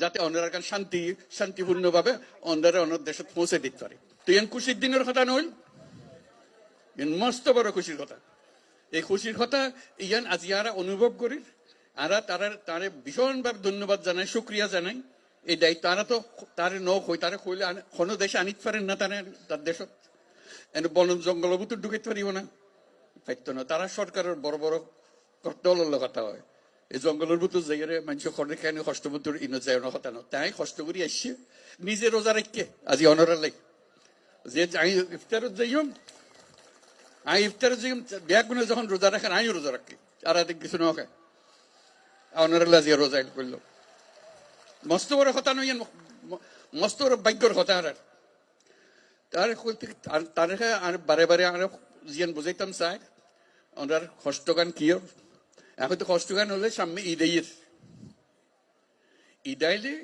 যাতে অন্যরা কান শান্তি, শান্তিপূর্ণভাবে অন্যরা অন্য দেশে পৌঁছে দিতে পারে। তো ইয়ান খুশির দিনের কথা নইল ইয়ান মস্ত বড় খুশির কথা। এই খুশির কথা ইয়ান আজি আরা অনুভব করি, আরা তারা, তারে ভীষণভাবে ধন্যবাদ জানাই, শুক্রিয়া জানাই। এই দায়িত্ব তারা তো তারে ন হই তারে কইলে কোনো দেশে আনিতে পারেন না তারা, তার দেশত। এনে বন জঙ্গল ভিতর ঢুকাইতে পারিব না। পাইতো না, তারা সরকারের বড় বড় দলের কথা হয়। এই জঙ্গলের ভিতর যাইরে মানুষ খড়ে কেন কষ্ট ভিতর ইনো যায় না কথা না। তাই কষ্ট করি আসছে নিজে রোজা রেখে আজি অনরা লাই যে আমি ইফতারত যাইম আমি ইফতারত যাইম ব্যাগুনে যখন রোজা রাখেন আমি রোজা রাখি আর এদিক কিছু না খায় অনরা লাজি রোজা করল মস্ত বড় কথা নয় মস্ত বড় ভাগ্যর কথা আর তার তার বারে বারে আর জিয়ান বুঝাইতাম চাই ওনার কষ্টগান কি এখন তো কষ্টগান হলে সামনে ঈদের ঈদাইলে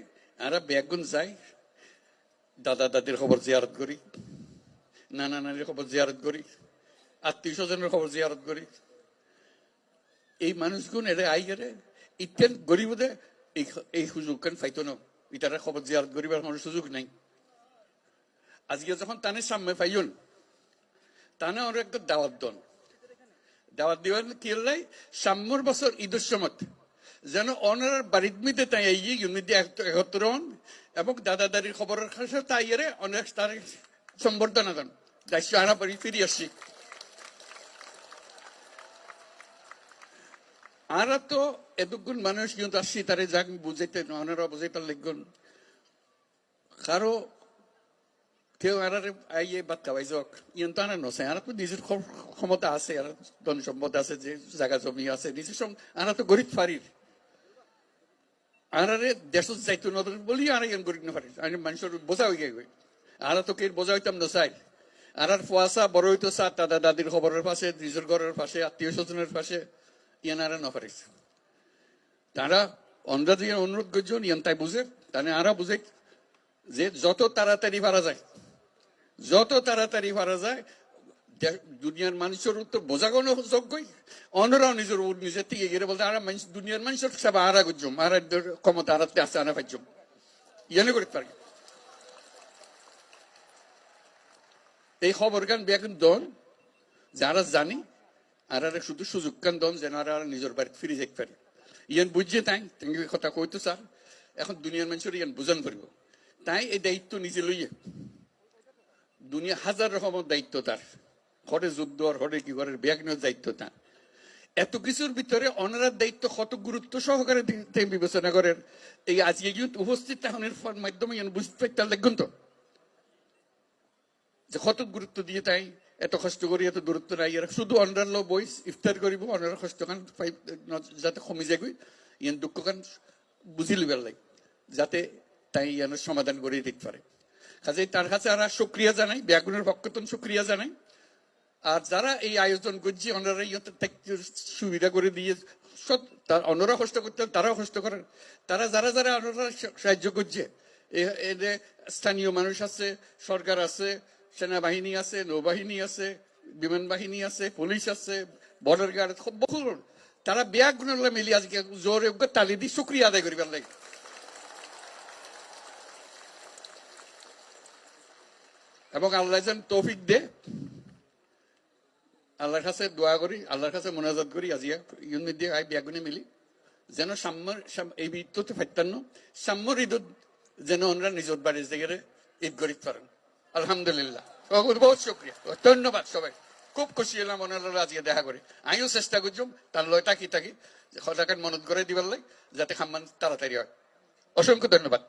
আর ব্যাগুন যাই দাদা দাদির খবর জিয়ারত করি নানা নানির খবর জিয়ারত করি আত্মীয় স্বজনের খবর জিয়ারত করি এই মানুষগুন এরে আই গেলে ইতেন গরিবদে এই এই সুযোগ কান ফাইতো না ইটারা খবর জিয়ারত করিবার কোনো সুযোগ নাই আজকে যখন তানে সামনে পাইন তানে ওর একটা দাওয়াত দন দাওয়াত দিবেন কি লাই সাম্যর বছর ঈদের সময় যেন অনার বাড়ির তাই এই ইউনিটি একত্র হন এবং দাদা দাদির খবরের তাই এরে অনেক তার সম্বর্ধনা দেন। দায়িত্ব আনা পরি ফিরে আসছি। আর তো এতক্ষণ মানুষ কিন্তু আসছি, তারে যাক বুঝাইতে ওনারা বুঝাইতে লিখুন কারও কেউ আর আইয়ে বাদ খাওয়াই যাক ইয়ন তো আনা নছে আর তো নিজের ক্ষ- ক্ষমতা আছে আর ধন সম্পদ আছে যে জায়গা জমি আছে নিজের সঙ্গে আর তো গরিব ফারির আর আরে দেশ যাইতো নতুন বলি আর ইয়ান গরিব না ফারির আমি মানুষের বোঝা হয়ে গেই আর তো কে বোঝা হইতাম না চাই আর আর ফুয়াশা বড় হইতো চা দাদা দাদির খবরের পাশে নিজের ঘরের পাশে আত্মীয় স্বজনের পাশে ইয়ান আর না পারিস তারা অন্ধ্রা দিয়ে অনুরোধ করছেন ইয়ান তাই বুঝে তাহলে আরা বুঝে যে যত তাড়াতাড়ি পারা যায় যত তাড়াতাড়ি পারা যায় দুনিয়ার মানুষের উত্তর বোঝাগোনো যোগ্যই। অন্যরাও নিজের উপর নিজের থেকে গিয়ে বলতে, আর মানুষ দুনিয়ার মানুষের সব আরা গুজম আর ক্ষমতা আরাতে আছে আনা পাইজম ইয়ানে করতে পারি। এই খবর গান বেগুন দন, যারা জানি, আর আর শুধু সুযোগ কান দন, যেন আর আর নিজের বাড়িতে ফিরে যেতে পারে। ইয়ান বুঝছে তাই তুমি কথা কইতো স্যার, এখন দুনিয়ার মানুষের ইয়ান বুঝান পারিব তাই এই দায়িত্ব নিজে লইয়ে দুনিয়া হাজার রকমের দায়িত্ব তার। হরে যুদ্ধ আর হরে কি ঘরের ব্যাগনের দায়িত্ব তার। এত কিছুর ভিতরে অনারার দায়িত্ব কত গুরুত্ব সহকারে বিবেচনা করেন। এই আজকে কিন্তু উপস্থিত তাহনের মাধ্যমে বুঝতে পারতাম লাগুন তো? যে কত গুরুত্ব দিয়ে তাই এত কষ্ট করি এত দূরত্ব নাই। এরা শুধু অন্যার লো বইস ইফতার করিব অন্যার কষ্ট কান যাতে কমি যায় ইয়ান দুঃখ কান বুঝি লিবার লাগে যাতে তাই ইয়ানোর সমাধান করে দিতে পারে। কাজে তার কাছে আর সুক্রিয়া জানাই ব্যাগুনের পক্ষতন সুক্রিয়া জানাই। আর যারা এই আয়োজন করছে, ওনারা থাকতে সুবিধা করে দিয়ে তার অন্যরা কষ্ট করতে তারাও কষ্ট করেন তারা যারা যারা অন্যরা সাহায্য করছে, এ- এতে স্থানীয় মানুষ আছে, সরকার আছে, সেনাবাহিনী আছে, নৌবাহিনী আছে, বিমান বাহিনী আছে, পুলিশ আছে, বর্ডার গার্ড বহু তারা ব্যাগ গুণগুলো মিলি আজকে জোরে তালি দিয়ে শুক্রিয়া আদায় করিবার লাগে। এবং আল্লাহ যেন তৌফিক দে। আল্লাহর কাছে দোয়া করি, আল্লাহর কাছে মোনাজাত করি আজি ইউনিট দিয়ে আই বিয়াগুনে মিলি। যেন সাম্যর এই ঈদতে ফাইতান্ন সাম্যর ঈদত যেন ওনারা নিজের বাড়ির জায়গায় ঈদ করিত পারেন আলহামদুলিল্লাহ। বহুত শুক্রিয়া। ধন্যবাদ সবাই। খুব খুশি হলাম ওনারা আজকে দেখা করে। আমিও চেষ্টা করছুম তার লয় তাকি তাকি সদাকার মনত করে দিবার লাগে যাতে খাম্মান তাড়াতাড়ি হয়। অসংখ্য ধন্যবাদ।